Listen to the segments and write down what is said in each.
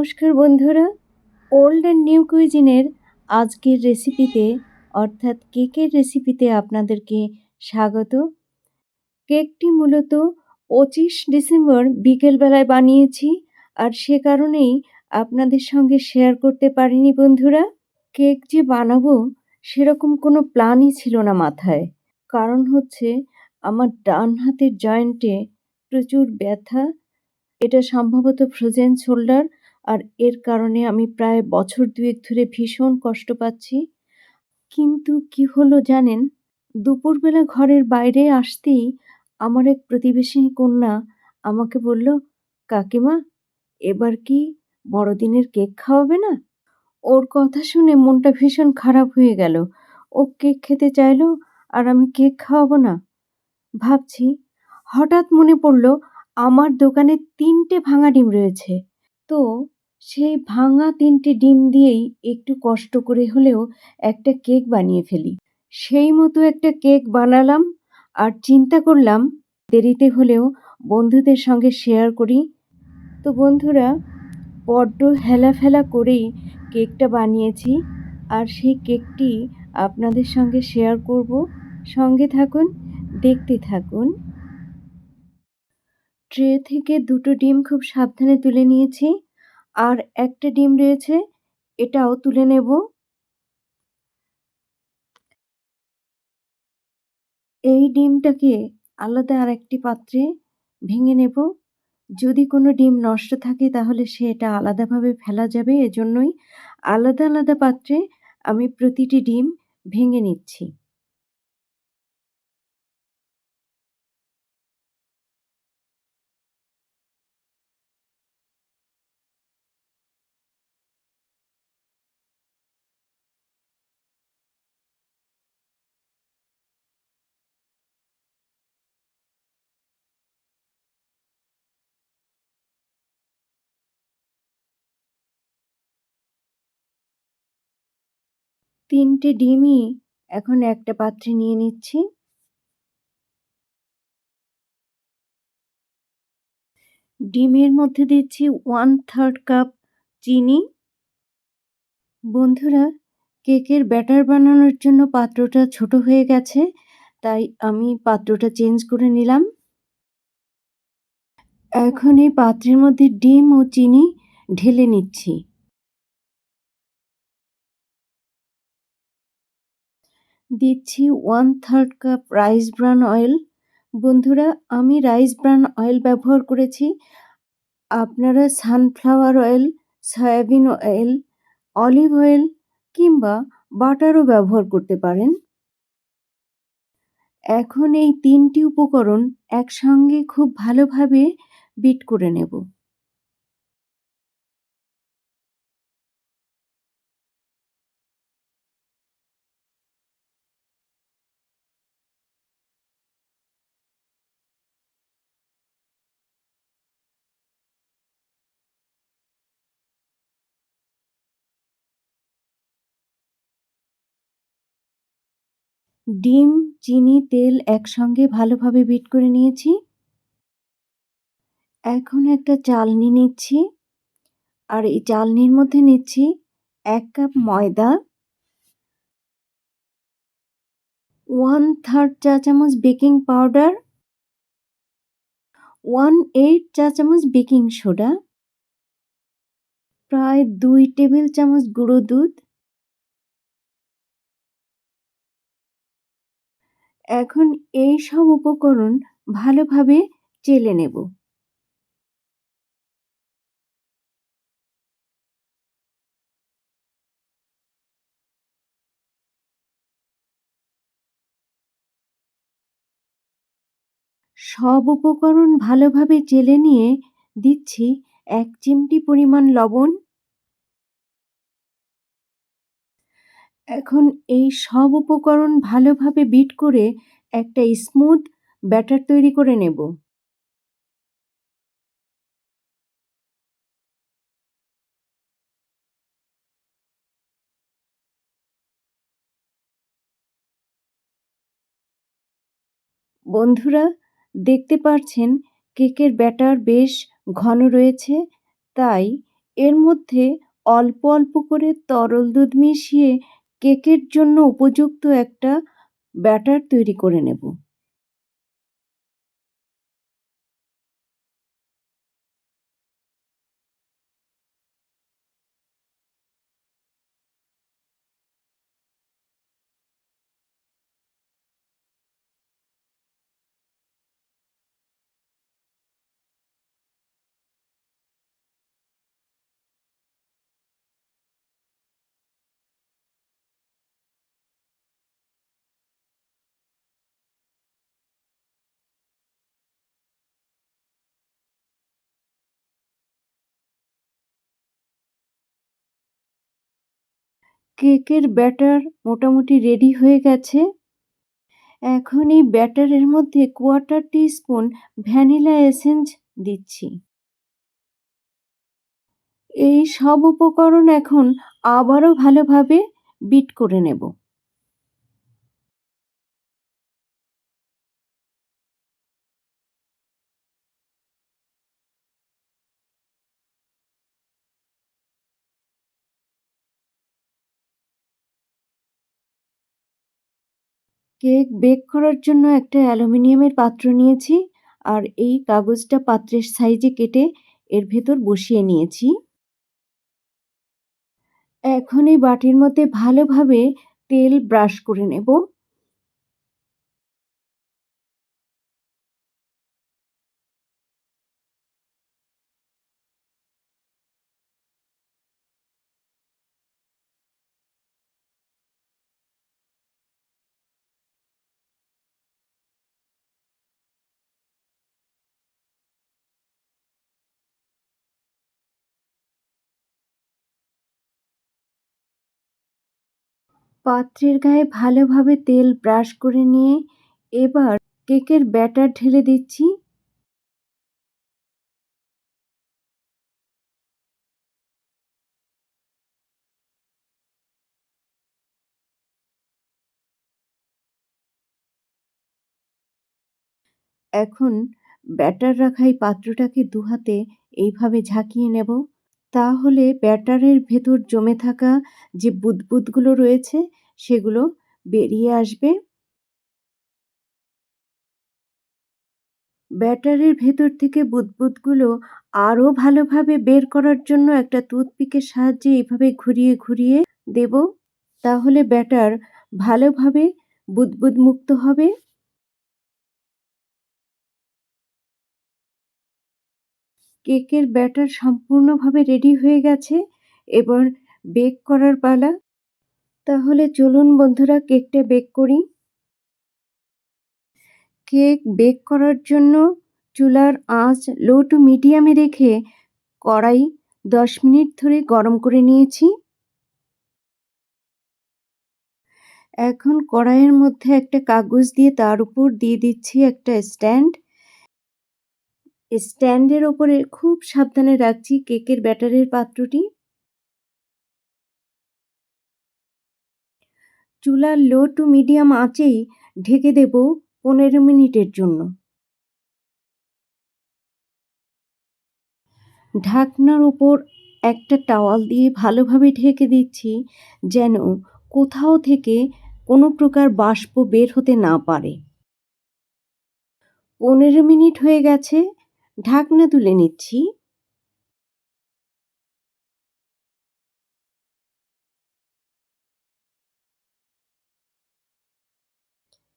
নমস্কার বন্ধুরা। Old and new কুইজিনের আজকের রেসিপিতে অর্থাৎ কেকের রেসিপিতে আপনাদেরকে স্বাগত। কেকটি মূলত পঁচিশ ডিসেম্বর বিকেলবেলায় বানিয়েছি, আর সে কারণেই আপনাদের সঙ্গে শেয়ার করতে পারিনি বন্ধুরা। কেক যে বানাবো, সেরকম কোনো প্ল্যানই ছিল না মাথায়। কারণ হচ্ছে, আমার ডান হাতের জয়েন্টে প্রচুর ব্যথা, এটা সম্ভবত ফ্রোজেন শোল্ডার আর এর কারণে আমি প্রায় বছর দুয়েক ধরে ভীষণ কষ্ট পাচ্ছি। কিন্তু কি হলো জানেন? দুপুরবেলা ঘরের বাইরে আসতেই আমার এক প্রতিবেশী কন্যা আমাকে বলল, কাকিমা, এবার কি বড়দিনের কেক খাওয়াবে না? ওর কথা শুনে মনটা ভীষণ খারাপ হয়ে গেল। ও কেক খেতে চাইলো আর আমি কেক খাওয়াবো না। ভাবছি, হঠাৎ মনে পড়ল, আমার দোকানে তিনটে ভাঙা ডিম রয়েছে। তো সেই ভাঙা তিনটে ডিম দিয়েই একটু কষ্ট করে হলেও একটা কেক বানিয়ে ফেলি। সেই মতো একটা কেক বানালাম আর চিন্তা করলাম দেরিতে হলেও বন্ধুদের সঙ্গে শেয়ার করি। তো বন্ধুরা, বড্ড হেলাফেলা করেই কেকটা বানিয়েছি আর সেই কেকটি আপনাদের সঙ্গে শেয়ার করব। সঙ্গে থাকুন, দেখতে থাকুন। ট্রে থেকে দুটো ডিম খুব সাবধানে তুলে নিয়েছি। আর একটা ডিম রয়েছে, এটাও তুলে নেব। এই ডিমটাকে আলাদা আর একটি পাত্রে ভেঙে নেব। যদি কোনো ডিম নষ্ট থাকে, তাহলে সেটা আলাদাভাবে ফেলা যাবে। এজন্যই আলাদা আলাদা পাত্রে আমি প্রতিটি ডিম ভেঙে নিচ্ছি। তিনটে ডিমই এখন একটা পাত্রে নিয়ে নিচ্ছি। ডিমের মধ্যে দিচ্ছি ওয়ান থার্ড কাপ চিনি। বন্ধুরা, কেকের ব্যাটার বানানোর জন্য পাত্রটা ছোট হয়ে গেছে, তাই আমি পাত্রটা চেঞ্জ করে নিলাম। এখন এই পাত্রের মধ্যে ডিম ও চিনি ঢেলে নিচ্ছি। দিচ্ছি one third cup rice bran oil বন্ধুরা, আমি রাইস ব্রান অয়েল ব্যবহার করেছি। আপনারা sunflower oil soybean oil olive oil কিংবা বাটারও ব্যবহার করতে পারেন। এখন এই তিনটি উপকরণ একসঙ্গে খুব ভালোভাবে বিট করে নেব। ডিম, চিনি, তেল একসঙ্গে ভালোভাবে বিট করে নিয়েছি। এখন একটা চালনি নিচ্ছি। আর এই চালনির মধ্যে নিচ্ছি এক কাপ ময়দা। ওয়ান থার্ড চা চামচ বেকিং পাউডার। ওয়ান এইট চা চামচ বেকিং সোডা। প্রায় দুই টেবিল চামচ গুঁড়ো দুধ। এখন এই সব উপকরণ ভালোভাবে চেলে নেব। সব উপকরণ ভালোভাবে চেলে নিয়ে দিচ্ছি এক চিমটি পরিমাণ লবণ। এখন এই সব উপকরণ ভালোভাবে বিট করে একটা স্মুথ ব্যাটার তৈরি করে নেব। বন্ধুরা, দেখতে পাচ্ছেন কেকের ব্যাটার বেশ ঘন রয়েছে, তাই এর মধ্যে অল্প অল্প করে তরল দুধ মিশিয়ে কেকের জন্য উপযুক্ত একটা ব্যাটার তৈরি করে নেব। কেকের ব্যাটার মোটামুটি রেডি হয়ে গেছে। এখন এই ব্যাটারের মধ্যে quarter teaspoon vanilla essence দিচ্ছি। এই সব উপকরণ এখন আবারও ভালোভাবে বিট করে নেব। কেক বেক করার জন্য একটা অ্যালুমিনিয়ামের পাত্র নিয়েছি আর এই কাগজটা পাত্রের সাইজে কেটে এর ভেতর বসিয়ে নিয়েছি। এখন এই বাটির মধ্যে ভালোভাবে তেল ব্রাশ করে নেব। পাত্রের গায়ে ভালোভাবে তেল ব্রাশ করে নিয়ে এবার কেকের ব্যাটার ঢেলে দিচ্ছি। এখন ব্যাটার রাখা এই পাত্রটাকে দু হাতে এইভাবে ঝাঁকিয়ে নেব। তাহলে ব্যাটারের ভেতর জমে থাকা যে বুদবুদগুলো রয়েছে, সেগুলো বেরিয়ে আসবে। ব্যাটারের ভেতর থেকে বুদবুদগুলো আরও ভালোভাবে বের করার জন্য একটা টুথপিকের সাহায্যে এইভাবে ঘুরিয়ে ঘুরিয়ে দেব। তাহলে ব্যাটার ভালোভাবে বুদবুদ মুক্ত হবে। কেকের ব্যাটার সম্পূর্ণভাবে রেডি হয়ে গেছে, এবার বেক করার পালা। তাহলে চলুন বন্ধুরা, কেকটা বেক করি। কেক বেক করার জন্য চুলার আঁচ লো টু মিডিয়ামে রেখে কড়াই দশ মিনিট ধরে গরম করে নিয়েছি। এখন কড়াইয়ের মধ্যে একটা কাগজ দিয়ে তার উপর দিয়ে দিচ্ছি একটা স্ট্যান্ড। স্ট্যান্ডের ওপরে খুব সাবধানে রাখছি কেকের ব্যাটারের পাত্রটি। চুলার লো টু মিডিয়াম আঁচেই ঢেকে দেব পনেরো মিনিটের জন্য। ঢাকনার ওপর একটা টাওয়াল দিয়ে ভালোভাবে ঢেকে দিচ্ছি যেন কোথাও থেকে কোনো প্রকার বাষ্প বের হতে না পারে। পনেরো মিনিট হয়ে গেছে ঢাকনা তুলে নিচ্ছি।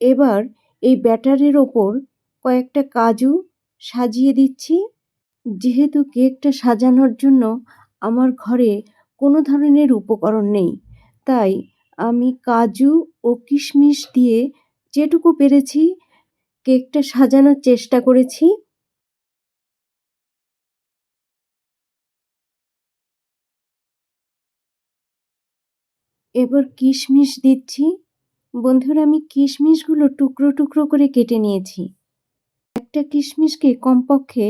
এবার এই ব্যাটারের ওপর কয়েকটা কাজু সাজিয়ে দিচ্ছি। যেহেতু কেকটা সাজানোর জন্য আমার ঘরে কোনো ধরনের উপকরণ নেই, তাই আমি কাজু ও কিশমিশ দিয়ে যেটুকু পেরেছি, কেকটা সাজানোর চেষ্টা করেছি। এবার কিশমিশ দিচ্ছি। বন্ধুরা, আমি কিশমিশগুলো টুকরো টুকরো করে কেটে নিয়েছি। একটা কিশমিশকে কমপক্ষে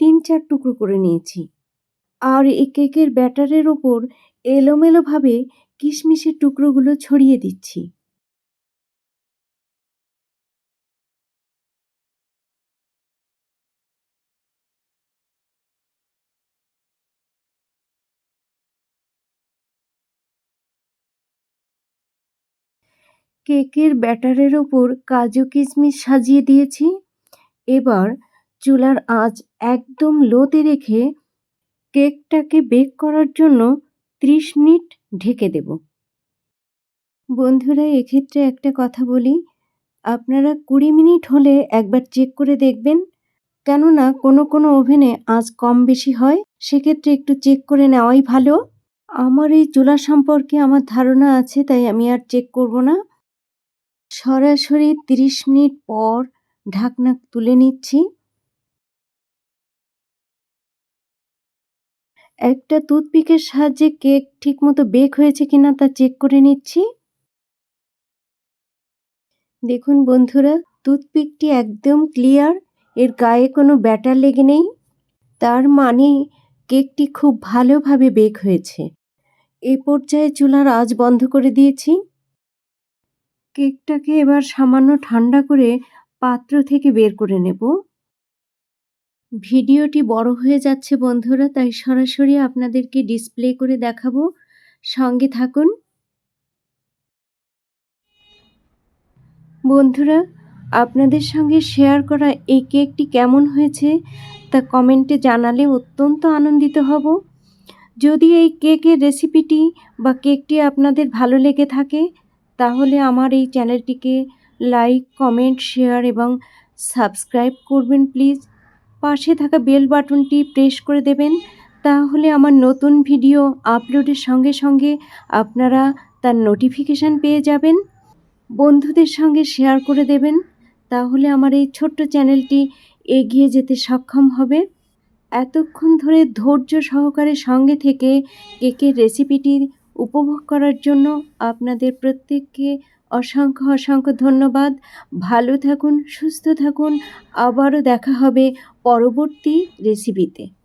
তিন চার টুকরো করে নিয়েছি। আর এই কেকের ব্যাটারের ওপর এলোমেলোভাবে কিশমিশের টুকরোগুলো ছড়িয়ে দিচ্ছি। কেকের ব্যাটারের ওপর কাজু কিশমিশ সাজিয়ে দিয়েছি। এবার চুলার আঁচ একদম লোতে রেখে কেকটাকে বেক করার জন্য ত্রিশ মিনিট ঢেকে দেব। বন্ধুরা, এক্ষেত্রে একটা কথা বলি। আপনারা কুড়ি মিনিট হলে একবার চেক করে দেখবেন। কেননা, কোনো কোনো ওভেনে আঁচ কম বেশি হয়, সেক্ষেত্রে একটু চেক করে নেওয়াই ভালো। আমার এই চুলা সম্পর্কে আমার ধারণা আছে, তাই আমি আর চেক করব না। সরাসরি তিরিশ মিনিট পর ঢাকনা তুলে নিচ্ছি। একটা টুথপিকের সাহায্যে কেক ঠিকমতো বেক হয়েছে কিনা তা চেক করে নিচ্ছি। দেখুন বন্ধুরা, টুথপিকটি একদম ক্লিয়ার, এর গায়ে কোনো ব্যাটার লেগে নেই। তার মানে কেকটি খুব ভালোভাবে বেক হয়েছে। এ পর্যায়ে চুলার আঁচ বন্ধ করে দিয়েছি। কেকটাকে এবার সামান্য ঠান্ডা করে পাত্র থেকে বের করে নেব। ভিডিওটি বড় হয়ে যাচ্ছে বন্ধুরা, তাই সরাসরি আপনাদেরকে ডিসপ্লে করে দেখাবো। সঙ্গে থাকুন। বন্ধুরা, আপনাদের সঙ্গে শেয়ার করা এই কেকটি কেমন হয়েছে তা কমেন্টে জানালে অত্যন্ত আনন্দিত হব। যদি এই কেকের রেসিপিটি বা কেকটি আপনাদের ভালো লেগে থাকে তাহলে আমার এই চ্যানেলটিকে লাইক, কমেন্ট, শেয়ার এবং সাবস্ক্রাইব করবেন প্লিজ। পাশে থাকা বেল বাটনটি প্রেস করে দেবেন। তাহলে আমার নতুন ভিডিও আপলোডের সঙ্গে সঙ্গে আপনারা তার নোটিফিকেশান পেয়ে যাবেন। বন্ধুদের সঙ্গে শেয়ার করে দেবেন। তাহলে আমার এই ছোট্ট চ্যানেলটি এগিয়ে যেতে সক্ষম হবে। এতক্ষণ ধরে ধৈর্য সহকারে সঙ্গে থেকে কেকের রেসিপিটি উপভোগ করার জন্য আপনাদের প্রত্যেককে অসংখ্য অসংখ্য ধন্যবাদ। ভালো থাকুন, সুস্থ থাকুন। আবারও দেখা হবে পরবর্তী রেসিপিতে